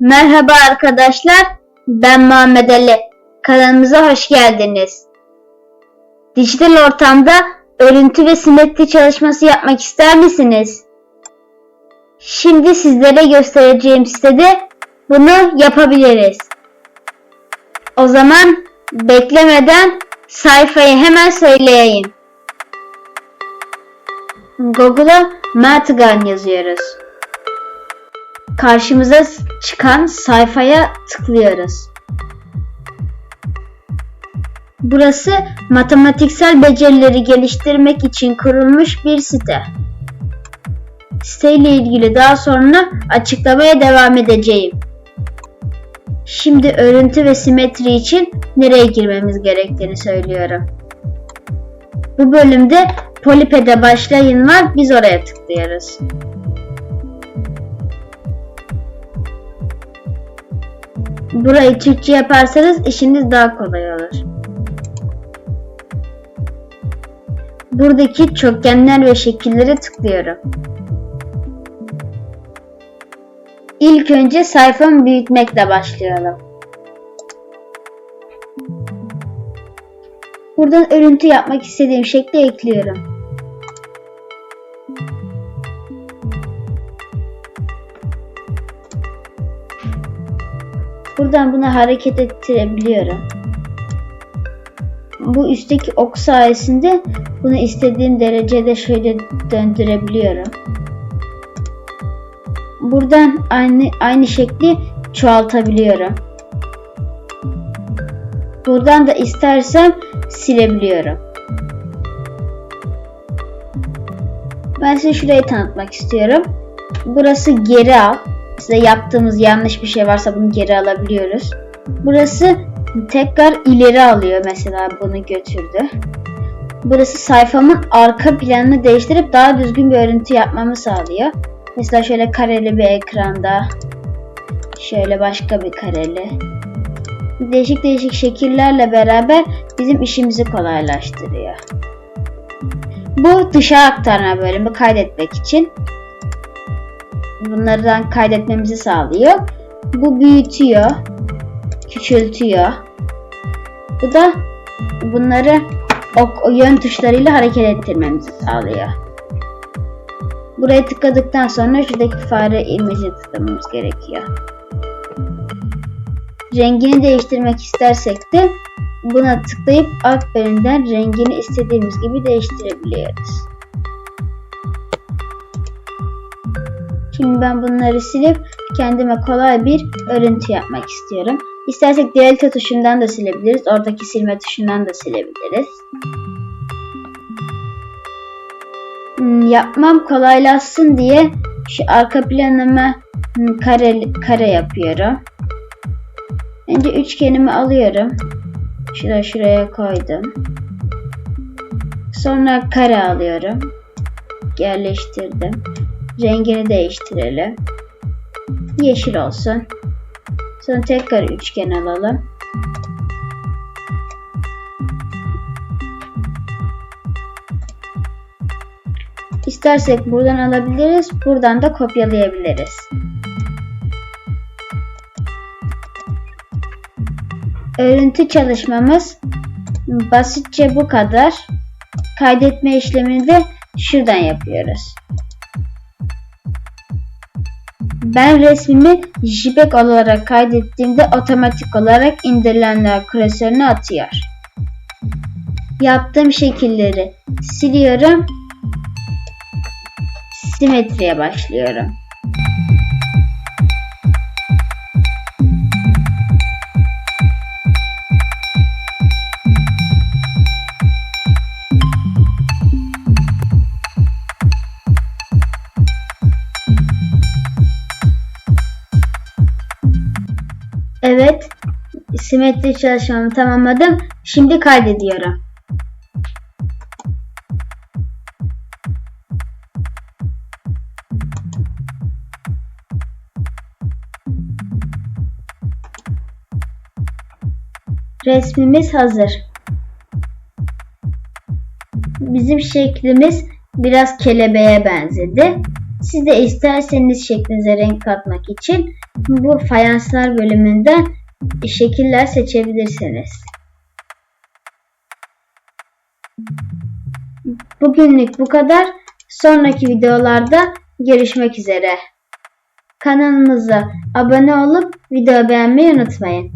Merhaba arkadaşlar, ben Muhammed Ali. Kanalımıza hoş geldiniz. Dijital ortamda örüntü ve simetri çalışması yapmak ister misiniz? Şimdi sizlere göstereceğim sitede bunu yapabiliriz. O zaman beklemeden sayfayı hemen söyleyeyim. Google'a Martigan yazıyoruz karşımıza çıkan sayfaya tıklıyoruz. Burası matematiksel becerileri geliştirmek için kurulmuş bir site. Siteyle ilgili daha sonra açıklamaya devam edeceğim. Şimdi örüntü ve simetri için nereye girmemiz gerektiğini söylüyorum. Bu bölümde Polipede başlayın var. Biz oraya tıklıyoruz. Burayı Türkçe yaparsanız işiniz daha kolay olur. Buradaki çokgenler ve şekillere tıklıyorum. İlk önce sayfamı büyütmekle başlayalım. Buradan örüntü yapmak istediğim şekli ekliyorum. Buradan bunu hareket ettirebiliyorum. Bu üstteki ok sayesinde bunu istediğim derecede şöyle döndürebiliyorum. Buradan aynı aynı şekli çoğaltabiliyorum. Buradan da istersem silebiliyorum. Ben size şurayı tanıtmak istiyorum. Burası geri al size yaptığımız yanlış bir şey varsa bunu geri alabiliyoruz. Burası tekrar ileri alıyor mesela bunu götürdü. Burası sayfamın arka planını değiştirip daha düzgün bir örüntü yapmamı sağlıyor. Mesela şöyle kareli bir ekranda şöyle başka bir kareli değişik değişik şekillerle beraber bizim işimizi kolaylaştırıyor. Bu dışa aktarma bölümü kaydetmek için bunlardan kaydetmemizi sağlıyor. Bu büyütüyor, küçültüyor. Bu da bunları o yön tuşlarıyla hareket ettirmemizi sağlıyor. Buraya tıkladıktan sonra şuradaki fare imajı tıklamamız gerekiyor. Rengini değiştirmek istersek de buna tıklayıp alt bölümden rengini istediğimiz gibi değiştirebiliyoruz. Şimdi ben bunları silip kendime kolay bir örüntü yapmak istiyorum. İstersek delta tuşundan da silebiliriz. Oradaki silme tuşundan da silebiliriz. Hmm, yapmam kolaylaşsın diye şu arka planıma hmm, kare, kare yapıyorum. Önce üçgenimi alıyorum. Şuraya şuraya koydum. Sonra kare alıyorum. Yerleştirdim. Rengini değiştirelim. Yeşil olsun. Sonra tekrar üçgen alalım. İstersek buradan alabiliriz. Buradan da kopyalayabiliriz. Örüntü çalışmamız basitçe bu kadar. Kaydetme işlemini de şuradan yapıyoruz. Ben resmimi JPEG olarak kaydettiğimde otomatik olarak indirilenler klasörüne atıyor. Yaptığım şekilleri siliyorum. Simetriye başlıyorum. Evet. Simetri çalışmamı tamamladım. Şimdi kaydediyorum. Resmimiz hazır. Bizim şeklimiz biraz kelebeğe benzedi. Siz de isterseniz şeklinize renk katmak için bu fayanslar bölümünden şekiller seçebilirsiniz. Bugünlük bu kadar. Sonraki videolarda görüşmek üzere. Kanalımıza abone olup video beğenmeyi unutmayın.